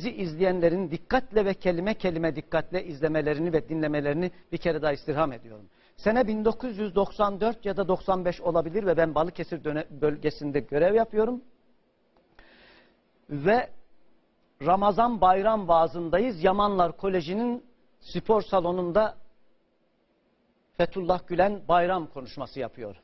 bizi izleyenlerin dikkatle ve kelime kelime dikkatle izlemelerini ve dinlemelerini bir kere daha istirham ediyorum. Sene 1994 ya da 95 olabilir ve ben Balıkesir bölgesinde görev yapıyorum. Ve Ramazan bayram vaazındayız. Yamanlar Koleji'nin spor salonunda Fethullah Gülen bayram konuşması yapıyor.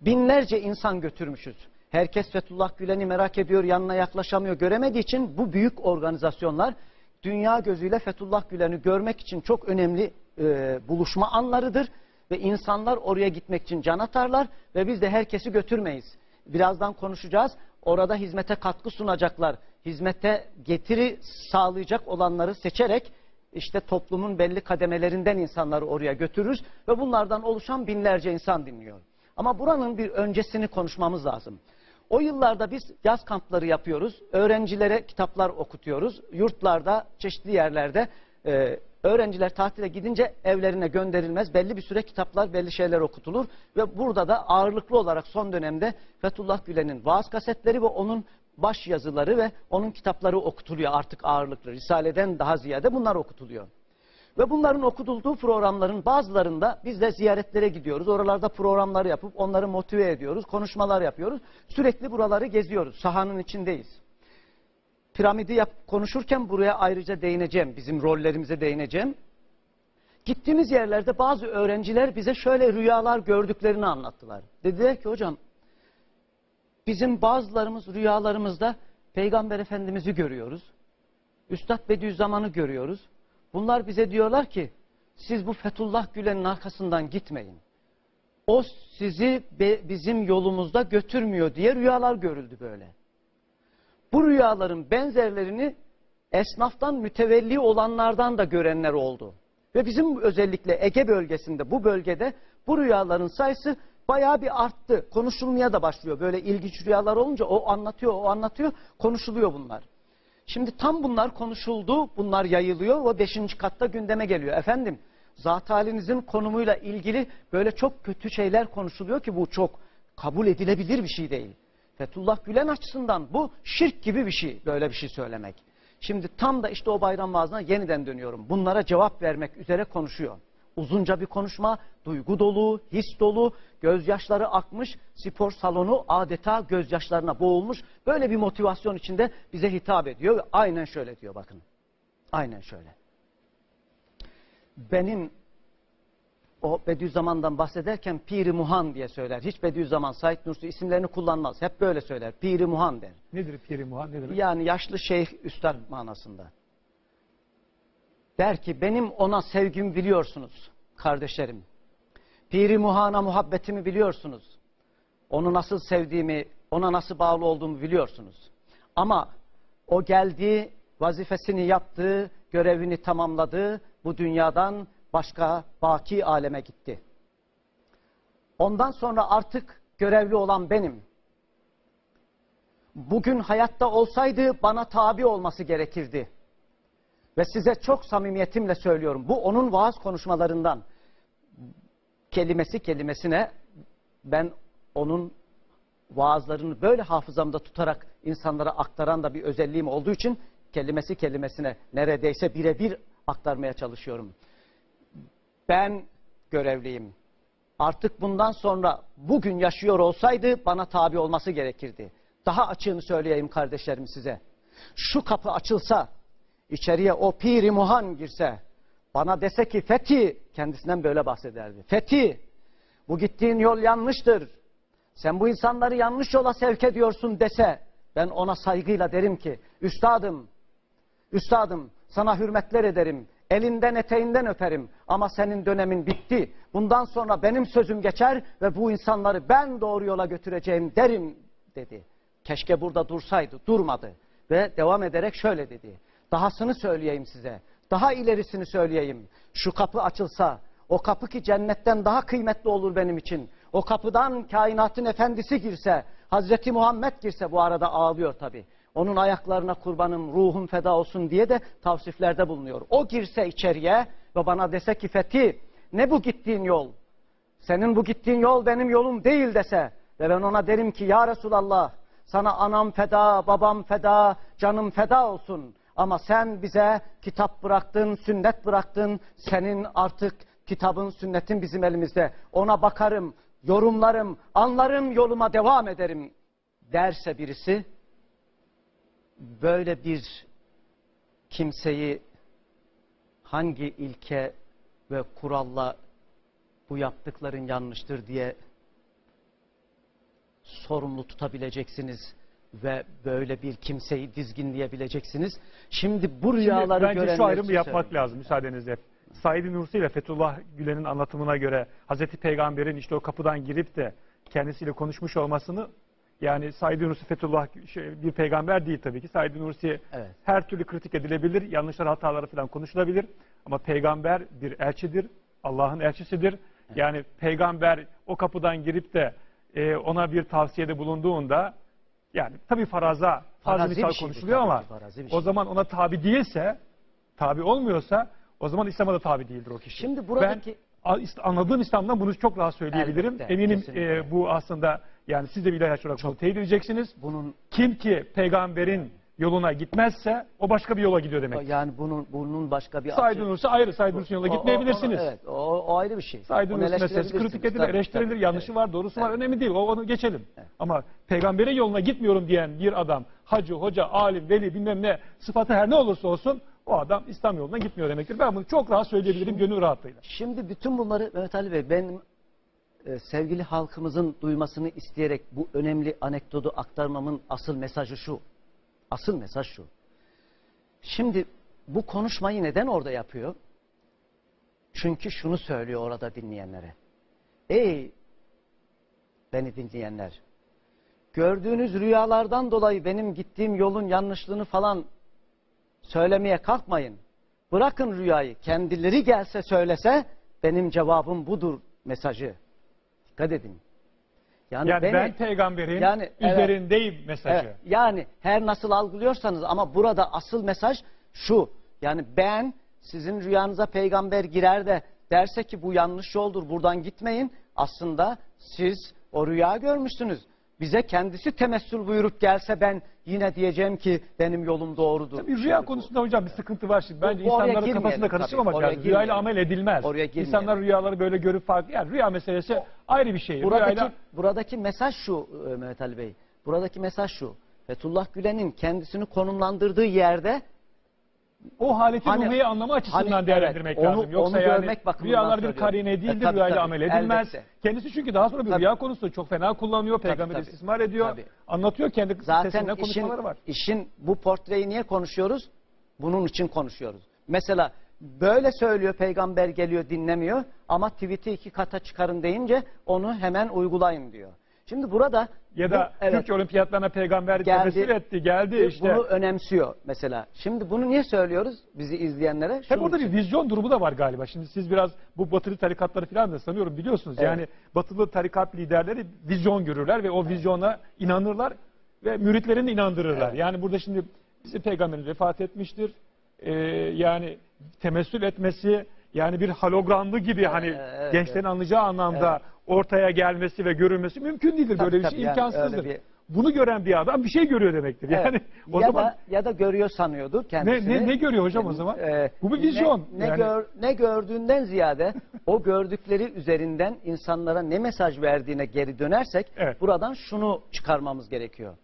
Binlerce insan götürmüşüz. Herkes Fethullah Gülen'i merak ediyor, yanına yaklaşamıyor, göremediği için bu büyük organizasyonlar dünya gözüyle Fethullah Gülen'i görmek için çok önemli e, buluşma anlarıdır. Ve insanlar oraya gitmek için can atarlar ve biz de herkesi götürmeyiz. Birazdan konuşacağız. Orada hizmete katkı sunacaklar. Hizmete getiri sağlayacak olanları seçerek işte toplumun belli kademelerinden insanları oraya götürürüz ve bunlardan oluşan binlerce insan dinliyor. Ama buranın bir öncesini konuşmamız lazım. O yıllarda biz yaz kampları yapıyoruz. Öğrencilere kitaplar okutuyoruz. Yurtlarda, çeşitli yerlerde e, öğrenciler tatile gidince evlerine gönderilmez. Belli bir süre kitaplar, belli şeyler okutulur. Ve burada da ağırlıklı olarak son dönemde Fethullah Gülen'in vaaz kasetleri ve onun baş yazıları ve onun kitapları okutuluyor artık ağırlıklı. Risale'den daha ziyade bunlar okutuluyor. Ve bunların okutulduğu programların bazılarında biz de ziyaretlere gidiyoruz. Oralarda programları yapıp onları motive ediyoruz. Konuşmalar yapıyoruz. Sürekli buraları geziyoruz. Sahanın içindeyiz. Piramidi yap, konuşurken buraya ayrıca değineceğim. Bizim rollerimize değineceğim. Gittiğimiz yerlerde bazı öğrenciler bize şöyle rüyalar gördüklerini anlattılar. Dediler ki hocam bizim bazılarımız rüyalarımızda Peygamber Efendimiz'i görüyoruz. Üstad Bediüzzaman'ı görüyoruz. Bunlar bize diyorlar ki siz bu Fethullah Gülen'in arkasından gitmeyin. O sizi be- bizim yolumuzda götürmüyor diye rüyalar görüldü böyle. Bu rüyaların benzerlerini esnaftan mütevelli olanlardan da görenler oldu. Ve bizim özellikle Ege bölgesinde bu bölgede bu rüyaların sayısı bayağı bir arttı. Konuşulmaya da başlıyor. Böyle ilginç rüyalar olunca o anlatıyor, o anlatıyor, konuşuluyor bunlar. Şimdi tam bunlar konuşuldu, bunlar yayılıyor ve beşinci katta gündeme geliyor. Efendim, zat halinizin konumuyla ilgili böyle çok kötü şeyler konuşuluyor ki bu çok kabul edilebilir bir şey değil. Fethullah Gülen açısından bu şirk gibi bir şey, böyle bir şey söylemek. Şimdi tam da işte o bayram vaazına yeniden dönüyorum. Bunlara cevap vermek üzere konuşuyor. Uzunca bir konuşma, duygu dolu, his dolu, gözyaşları akmış, spor salonu adeta gözyaşlarına boğulmuş. Böyle bir motivasyon içinde bize hitap ediyor aynen şöyle diyor bakın. Aynen şöyle. Benim o Bediüzzaman'dan bahsederken Piri Muhan diye söyler. Hiç Bediüzzaman, Said Nursi isimlerini kullanmaz. Hep böyle söyler. Piri Muhan der. Nedir Piri Muhan? Ne demek? Yani yaşlı şeyh üstad manasında. Der ki benim ona sevgimi biliyorsunuz kardeşlerim. Piri Muhan'a muhabbetimi biliyorsunuz. Onu nasıl sevdiğimi, ona nasıl bağlı olduğumu biliyorsunuz. Ama o geldi, vazifesini yaptı, görevini tamamladı, bu dünyadan başka baki aleme gitti. Ondan sonra artık görevli olan benim. Bugün hayatta olsaydı bana tabi olması gerekirdi. Ve size çok samimiyetimle söylüyorum. Bu onun vaaz konuşmalarından. Kelimesi kelimesine ben onun vaazlarını böyle hafızamda tutarak insanlara aktaran da bir özelliğim olduğu için kelimesi kelimesine neredeyse birebir aktarmaya çalışıyorum. Ben görevliyim. Artık bundan sonra bugün yaşıyor olsaydı bana tabi olması gerekirdi. Daha açığını söyleyeyim kardeşlerim size. Şu kapı açılsa, içeriye o piri muhan girse, bana dese ki Fethi, kendisinden böyle bahsederdi. Fethi, bu gittiğin yol yanlıştır. Sen bu insanları yanlış yola sevk ediyorsun dese, ben ona saygıyla derim ki, üstadım, üstadım sana hürmetler ederim. Elinden eteğinden öperim ama senin dönemin bitti. Bundan sonra benim sözüm geçer ve bu insanları ben doğru yola götüreceğim derim dedi. Keşke burada dursaydı, durmadı. Ve devam ederek şöyle dedi. Dahasını söyleyeyim size. Daha ilerisini söyleyeyim. Şu kapı açılsa, o kapı ki cennetten daha kıymetli olur benim için. O kapıdan kainatın efendisi girse, Hazreti Muhammed girse bu arada ağlıyor tabi. Onun ayaklarına kurbanım, ruhum feda olsun diye de tavsiflerde bulunuyor. O girse içeriye ve bana dese ki Fethi, ne bu gittiğin yol? Senin bu gittiğin yol benim yolum değil dese ve ben ona derim ki ya Resulallah sana anam feda, babam feda, canım feda olsun. Ama sen bize kitap bıraktın, sünnet bıraktın. Senin artık kitabın, sünnetin bizim elimizde. Ona bakarım, yorumlarım, anlarım, yoluma devam ederim derse birisi böyle bir kimseyi hangi ilke ve kuralla bu yaptıkların yanlıştır diye sorumlu tutabileceksiniz ve böyle bir kimseyi dizginleyebileceksiniz. Şimdi bu rüyaları Şimdi bence şu ayrımı yapmak lazım müsaadenizle. Said Nursi ile Fethullah Gülen'in anlatımına göre Hazreti Peygamber'in işte o kapıdan girip de kendisiyle konuşmuş olmasını yani Said Nursi Fethullah şey, bir peygamber değil tabii ki. Said Nursi Evet. her türlü kritik edilebilir, yanlışlar hataları falan konuşulabilir ama peygamber bir elçidir, Allah'ın elçisidir. Yani peygamber o kapıdan girip de e, ona bir tavsiyede bulunduğunda yani tabii faraza, Farazi misal bir şey konuşuluyor tabii ama farazi bir o şey. zaman ona tabi değilse, tabi olmuyorsa o zaman İslam'a da tabi değildir o kişi. Şimdi buradaki- ben anladığım İslam'dan bunu çok rahat söyleyebilirim. Elbette, Eminim kesinlikle. e, bu aslında yani siz de bir ilahi olarak bunu teyit edeceksiniz. bunun Kim ki peygamberin yoluna gitmezse o başka bir yola gidiyor demek. yani bunun bunun başka bir Nursi ayrı, Said Nursi'nin yoluna gitmeyebilirsiniz. evet, o, o ayrı bir şey. Nursi meselesi kritik edilir, Tabii, eleştirilir, tabii. yanlışı var, doğrusu var, önemli değil. O onu geçelim. Ama peygamberin yoluna gitmiyorum diyen bir adam, hacı, hoca, alim, veli bilmem ne sıfatı her ne olursa olsun o adam İslam yoluna gitmiyor demektir. Ben bunu çok rahat söyleyebilirim gönül rahatlığıyla. Şimdi bütün bunları Mehmet Ali Bey benim e, sevgili halkımızın duymasını isteyerek bu önemli anekdotu aktarmamın asıl mesajı şu. Asıl mesaj şu. Şimdi bu konuşmayı neden orada yapıyor? Çünkü şunu söylüyor orada dinleyenlere. Ey beni dinleyenler. Gördüğünüz rüyalardan dolayı benim gittiğim yolun yanlışlığını falan söylemeye kalkmayın. Bırakın rüyayı. Kendileri gelse söylese benim cevabım budur mesajı. Dikkat edin. Yani, Yani beni- ben peygamberin Yani, evet. üzerindeyim mesajı. Evet, yani her nasıl algılıyorsanız ama burada asıl mesaj şu. Yani ben sizin rüyanıza peygamber girer de derse ki bu yanlış yoldur buradan gitmeyin. Aslında siz o rüya görmüşsünüz. Bize kendisi temessül buyurup gelse ben yine diyeceğim ki benim yolum doğrudur. Tabii rüya konusunda hocam bir sıkıntı var şimdi. Bence Bu- insanların kafasında karıştırmamak lazım. Rüyayla amel edilmez. Oraya girmeyelim. İnsanlar rüyaları böyle görüp farklı. Yani rüya meselesi ayrı bir şey. Buradaki, Rüyayla buradaki mesaj şu e, Mehmet Ali Bey. Buradaki mesaj şu. Fethullah Gülen'in kendisini konumlandırdığı yerde o haleti Hani- ruhiye anlamı açısından hani, değerlendirmek evet, onu- lazım. Yoksa onu yani rüyalar bir karine E, değildir, tabii, rüyayla amel edilmez. elbette. Kendisi çünkü daha sonra bir Tabii. rüya konusu çok fena kullanıyor. Peygamber tabii. istismar ediyor. Tabii. Anlatıyor kendi Zaten işin, var. işin bu portreyi niye konuşuyoruz? Bunun için konuşuyoruz. Mesela böyle söylüyor peygamber geliyor dinlemiyor ama tweet'i iki kata çıkarın deyince onu hemen uygulayın diyor. Şimdi burada Ya bu- da evet, Türkiye Olimpiyatlarına peygamber Geldi. temessül etti, geldi işte. bunu önemsiyor mesela. Şimdi bunu niye söylüyoruz bizi izleyenlere? Tabii orada için. bir vizyon durumu da var galiba. Şimdi siz biraz bu batılı tarikatları falan da sanıyorum biliyorsunuz. Evet. Yani batılı tarikat liderleri vizyon görürler ve o vizyona inanırlar ve müritlerini inandırırlar. Evet. Yani burada şimdi bizim peygamberimiz vefat etmiştir. Ee, yani temessül etmesi yani bir hologramlı gibi hani evet, gençlerin anlayacağı anlamda ortaya gelmesi ve görülmesi mümkün değildir. Tabii, Böyle bir şey yani imkansızdır. bir- Bunu gören bir adam bir şey görüyor demektir. Evet. Yani o ya zaman da ya da görüyor sanıyordur ne, kendisini. ne, ne görüyor hocam o zaman? Ee, Bu bir vizyon. Ne, ne, Yani- gör, ne gördüğünden ziyade o gördükleri üzerinden insanlara ne mesaj verdiğine geri dönersek Evet. buradan şunu çıkarmamız gerekiyor.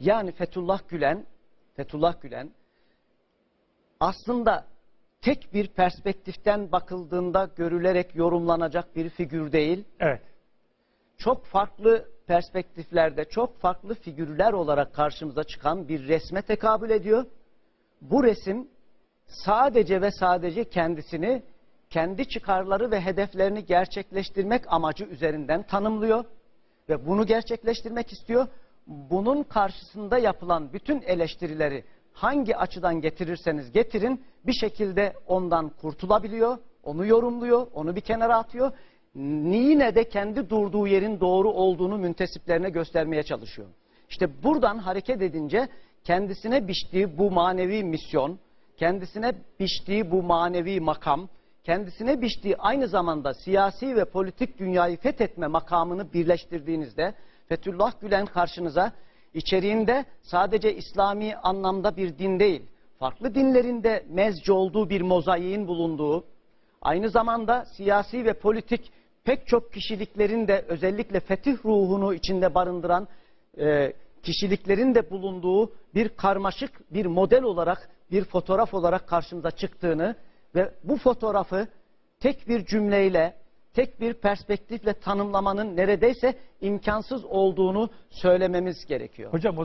Yani Fethullah Gülen Fethullah Gülen aslında tek bir perspektiften bakıldığında görülerek yorumlanacak bir figür değil Evet. çok farklı perspektiflerde, çok farklı figürler olarak karşımıza çıkan bir resme tekabül ediyor. Bu resim sadece ve sadece kendisini kendi çıkarları ve hedeflerini gerçekleştirmek amacı üzerinden tanımlıyor ve bunu gerçekleştirmek istiyor. Bunun karşısında yapılan bütün eleştirileri hangi açıdan getirirseniz getirin bir şekilde ondan kurtulabiliyor, onu yorumluyor, onu bir kenara atıyor. Yine de kendi durduğu yerin doğru olduğunu müntesiplerine göstermeye çalışıyor. İşte buradan hareket edince kendisine biçtiği bu manevi misyon, kendisine biçtiği bu manevi makam, kendisine biçtiği aynı zamanda siyasi ve politik dünyayı fethetme makamını birleştirdiğinizde Fethullah Gülen karşınıza içeriğinde sadece İslami anlamda bir din değil, farklı dinlerin de mezci olduğu bir mozaiğin bulunduğu, aynı zamanda siyasi ve politik pek çok kişiliklerin de özellikle fetih ruhunu içinde barındıran e, kişiliklerin de bulunduğu bir karmaşık bir model olarak bir fotoğraf olarak karşımıza çıktığını ve bu fotoğrafı tek bir cümleyle tek bir perspektifle tanımlamanın neredeyse imkansız olduğunu söylememiz gerekiyor. Hocam o zaman